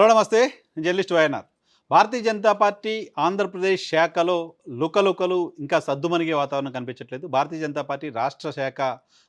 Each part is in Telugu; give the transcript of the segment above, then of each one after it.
హలో నమస్తే. Journalist YNR. Bharatiya Janata Party Andhra Pradesh శాఖలో లుకలుకలు ఇంకా సద్దుమణిగే వాతావరణం కనిపించట్లేదు. భారతీయ జనతా పార్టీ రాష్ట్ర శాఖ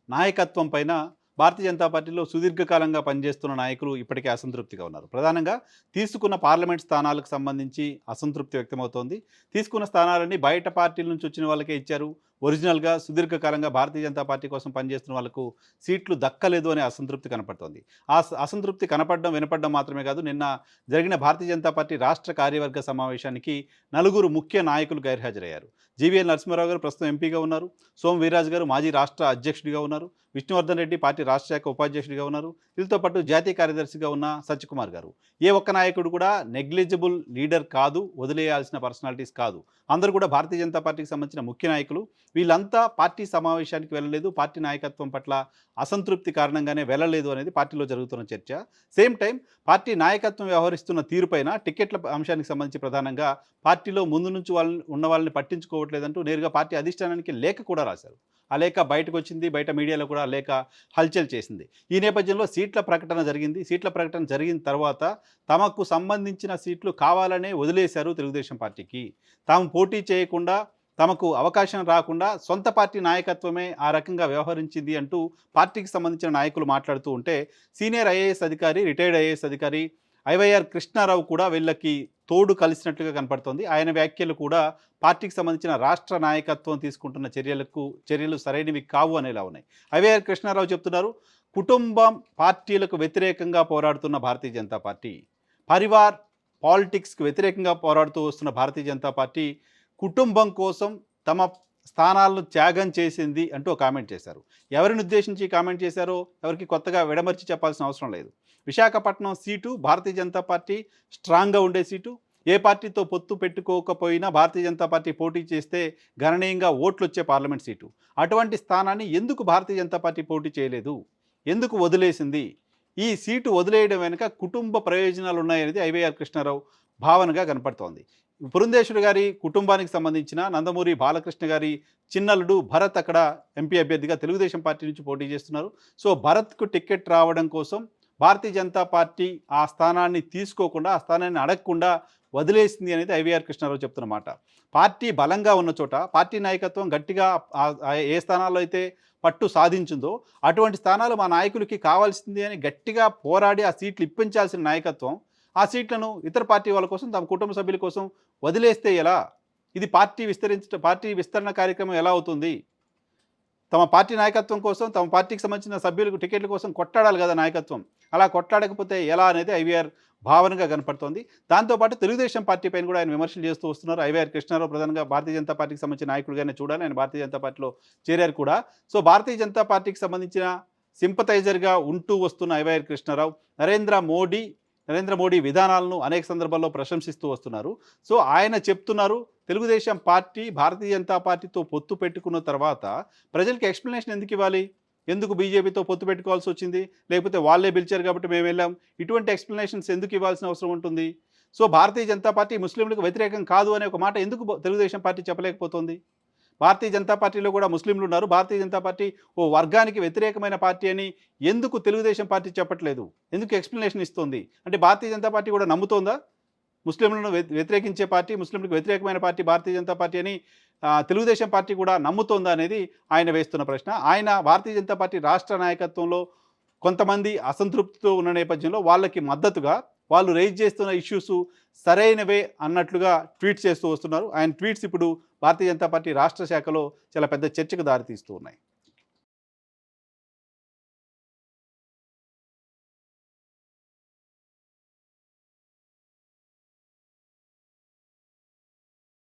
నాయకత్వం పైన భారతీయ జనతా పార్టీలో సుదీర్ఘకాలంగా పనిచేస్తున్న నాయకులు ఇప్పటికే అసంతృప్తిగా ఉన్నారు. ప్రధానంగా తీసుకున్న పార్లమెంట్ స్థానాలకు సంబంధించి అసంతృప్తి వ్యక్తమవుతోంది. తీసుకున్న స్థానాలన్నీ బయట పార్టీల నుంచి వచ్చిన వాళ్ళకే ఇచ్చారు. ఒరిజినల్గా సుదీర్ఘకాలంగా భారతీయ జనతా పార్టీ కోసం పనిచేస్తున్న వాళ్ళకు సీట్లు దక్కలేదు అనే అసంతృప్తి కనపడుతోంది. ఆ అసంతృప్తి కనపడడం వినపడడం మాత్రమే కాదు నిన్న జరిగిన భారతీయ జనతా పార్టీ రాష్ట్ర కార్యవర్గ సమావేశానికి నలుగురు ముఖ్య నాయకులు గైర్హాజరయ్యారు. జీవీఎల్ నరసింహారావు గారు ప్రస్తుతం ఎంపీగా ఉన్నారు. సోమ్ వీరాజ్ గారు మాజీ రాష్ట్ర అధ్యక్షుడిగా ఉన్నారు. విష్ణువర్ధన్ రెడ్డి పార్టీ రాష్ట్ర శాఖ ఉపాధ్యక్షుడిగా ఉన్నారు. వీళ్ళతో పాటు జాతీయ కార్యదర్శిగా ఉన్న సత్యకుమార్ గారు. ఏ ఒక్క నాయకుడు కూడా నెగ్లిజిబుల్ లీడర్ కాదు వదిలేయాల్సిన పర్సనాలిటీస్ కాదు. అందరూ కూడా భారతీయ జనతా పార్టీకి సంబంధించిన ముఖ్య నాయకులు. వీళ్ళంతా పార్టీ సమావేశానికి వెళ్ళలేదు పార్టీ నాయకత్వం పట్ల అసంతృప్తి కారణంగానే వెళ్ళలేదు అనేది పార్టీలో జరుగుతున్న చర్చ. సేమ్ టైం పార్టీ నాయకత్వం వ్యవహరిస్తున్న తీరుపైన టికెట్ల అంశానికి సంబంధించి ప్రధానంగా పార్టీలో ముందు నుంచి వాళ్ళని ఉన్న వాళ్ళని పట్టించుకోవట్లేదంటూ నేరుగా పార్టీ అధిష్టానానికి లేఖ కూడా రాశారు. ఆ లేఖ బయటకు వచ్చింది బయట మీడియాలో కూడా ఆ లేఖ హల్చల్ చేసింది. ఈ నేపథ్యంలో సీట్ల ప్రకటన జరిగింది. సీట్ల ప్రకటన జరిగిన తర్వాత తమకు సంబంధించిన సీట్లు కావాలనే వదిలేశారు తెలుగుదేశం పార్టీకి. తాము పోటీ చేయకుండా తమకు అవకాశం రాకుండా సొంత పార్టీ నాయకత్వమే ఆ రకంగా వ్యవహరించింది అంటూ పార్టీకి సంబంధించిన నాయకులు మాట్లాడుతూ ఉంటే సీనియర్ ఐఏఎస్ అధికారి రిటైర్డ్ ఐఏఎస్ అధికారి ఐవైఆర్ కృష్ణారావు కూడా వీళ్ళకి తోడు కలిసినట్లుగా కనపడుతోంది. ఆయన వ్యాఖ్యలు కూడా పార్టీకి సంబంధించిన రాష్ట్ర నాయకత్వం తీసుకుంటున్న చర్యలకు చర్యలు సరైనవి కావు అనేలా ఉన్నాయి. ఐవైఆర్ కృష్ణారావు చెప్తున్నారు కుటుంబం పార్టీలకు వ్యతిరేకంగా పోరాడుతున్న భారతీయ జనతా పార్టీ పరివార్ పాలిటిక్స్కి వ్యతిరేకంగా పోరాడుతూ వస్తున్న భారతీయ జనతా పార్టీ కుటుంబం కోసం తమ స్థానాలను త్యాగం చేసింది అంటూ కామెంట్ చేశారు. ఎవరిని ఉద్దేశించి కామెంట్ చేశారో ఎవరికి కొత్తగా విడమర్చి చెప్పాల్సిన అవసరం లేదు. విశాఖపట్నం సీటు భారతీయ జనతా పార్టీ స్ట్రాంగ్గా ఉండే సీటు. ఏ పార్టీతో పొత్తు పెట్టుకోకపోయినా భారతీయ జనతా పార్టీ పోటీ చేస్తే గణనీయంగా ఓట్లు వచ్చే పార్లమెంట్ సీటు. అటువంటి స్థానాన్ని ఎందుకు భారతీయ జనతా పార్టీ పోటీ చేయలేదు? ఎందుకు వదిలేసింది? ఈ సీటు వదిలేయడం వెనుక కుటుంబ ప్రయోజనాలు ఉన్నాయనేది ఐవైఆర్ కృష్ణారావు భావనగా కనపడుతోంది. పురంధేశ్వరి గారి కుటుంబానికి సంబంధించిన నందమూరి బాలకృష్ణ గారి చిన్నలుడు భరత్ అక్కడ ఎంపీ అభ్యర్థిగా తెలుగుదేశం పార్టీ నుంచి పోటీ చేస్తున్నారు. సో భరత్కు టికెట్ రావడం కోసం భారతీయ జనతా పార్టీ ఆ స్థానాన్ని తీసుకోకుండా ఆ స్థానాన్ని అడగకుండా వదిలేసింది అనేది ఐవీఆర్ కృష్ణారావు చెప్తున్నమాట. పార్టీ బలంగా ఉన్న చోట పార్టీ నాయకత్వం గట్టిగా ఏ స్థానాల్లో అయితే పట్టు సాధించిందో అటువంటి స్థానాలు మా నాయకులకి కావాల్సింది అని గట్టిగా పోరాడి ఆ సీట్లు ఇప్పించాల్సిన నాయకత్వం ఆ సీట్లను ఇతర పార్టీ వాళ్ళ కోసం తమ కుటుంబ సభ్యుల కోసం వదిలేస్తే ఎలా? ఇది పార్టీ విస్తరించ పార్టీ విస్తరణ కార్యక్రమం ఎలా అవుతుంది? తమ పార్టీ నాయకత్వం కోసం తమ పార్టీకి సంబంధించిన సభ్యులకు టికెట్ల కోసం కొట్లాడాలి కదా నాయకత్వం. అలా కొట్లాడకపోతే ఎలా అనేది ఐవీఆర్ భావనగా కనపడుతోంది. దాంతోపాటు తెలుగుదేశం పార్టీ పైన కూడా ఆయన విమర్శలు చేస్తూ వస్తున్నారు. ఐవీఆర్ కృష్ణారావు ప్రధానంగా భారతీయ జనతా పార్టీకి సంబంధించిన నాయకుడిగానే చూడాలి. ఆయన భారతీయ జనతా పార్టీలో చేరారు కూడా. సో భారతీయ జనతా పార్టీకి సంబంధించిన సింపతైజర్గా ఉంటూ వస్తున్న ఐవైఆర్ కృష్ణారావు నరేంద్ర మోడీ నరేంద్ర మోడీ విధానాలను అనేక సందర్భాల్లో ప్రశంసిస్తూ వస్తున్నారు. సో ఆయన చెప్తున్నారు తెలుగుదేశం పార్టీ భారతీయ జనతా పార్టీతో పొత్తు పెట్టుకున్న తర్వాత ప్రజలకు ఎక్స్ప్లెనేషన్ ఎందుకు ఇవ్వాలి? ఎందుకు బీజేపీతో పొత్తు పెట్టుకోవాల్సి వచ్చింది? లేకపోతే వాళ్ళే పిలిచారు కాబట్టి మేము వెళ్ళాం. ఇటువంటి ఎక్స్ప్లెనేషన్స్ ఎందుకు ఇవ్వాల్సిన అవసరం ఉంటుంది? సో భారతీయ జనతా పార్టీ ముస్లింలకు వ్యతిరేకం కాదు అనే ఒక మాట ఎందుకు తెలుగుదేశం పార్టీ చెప్పలేకపోతుంది? భారతీయ జనతా పార్టీలో కూడా ముస్లింలు ఉన్నారు. భారతీయ జనతా పార్టీ ఓ వర్గానికి వ్యతిరేకమైన పార్టీ అని ఎందుకు తెలుగుదేశం పార్టీ చెప్పట్లేదు? ఎందుకు ఎక్స్ప్లెనేషన్ ఇస్తుంది? అంటే భారతీయ జనతా పార్టీ కూడా నమ్ముతోందా? ముస్లింలను వ్యతిరేకించే పార్టీ ముస్లింలకు వ్యతిరేకమైన పార్టీ భారతీయ జనతా పార్టీ అని తెలుగుదేశం పార్టీ కూడా నమ్ముతోందా అనేది ఆయన వేస్తున్న ప్రశ్న. ఆయన భారతీయ జనతా పార్టీ రాష్ట్ర నాయకత్వంలో కొంతమంది అసంతృప్తితో ఉన్న నేపథ్యంలో వాళ్ళకి మద్దతుగా వాళ్ళు రైజ్ చేస్తున్న ఇష్యూస్ సరైనవే అన్నట్లుగా ట్వీట్ చేస్తూ వస్తున్నారు. ఆయన ట్వీట్స్ ఇప్పుడు భారతీయ జనతా పార్టీ రాష్ట్ర శాఖలో చాలా పెద్ద చర్చకు దారితీస్తూ ఉన్నాయి.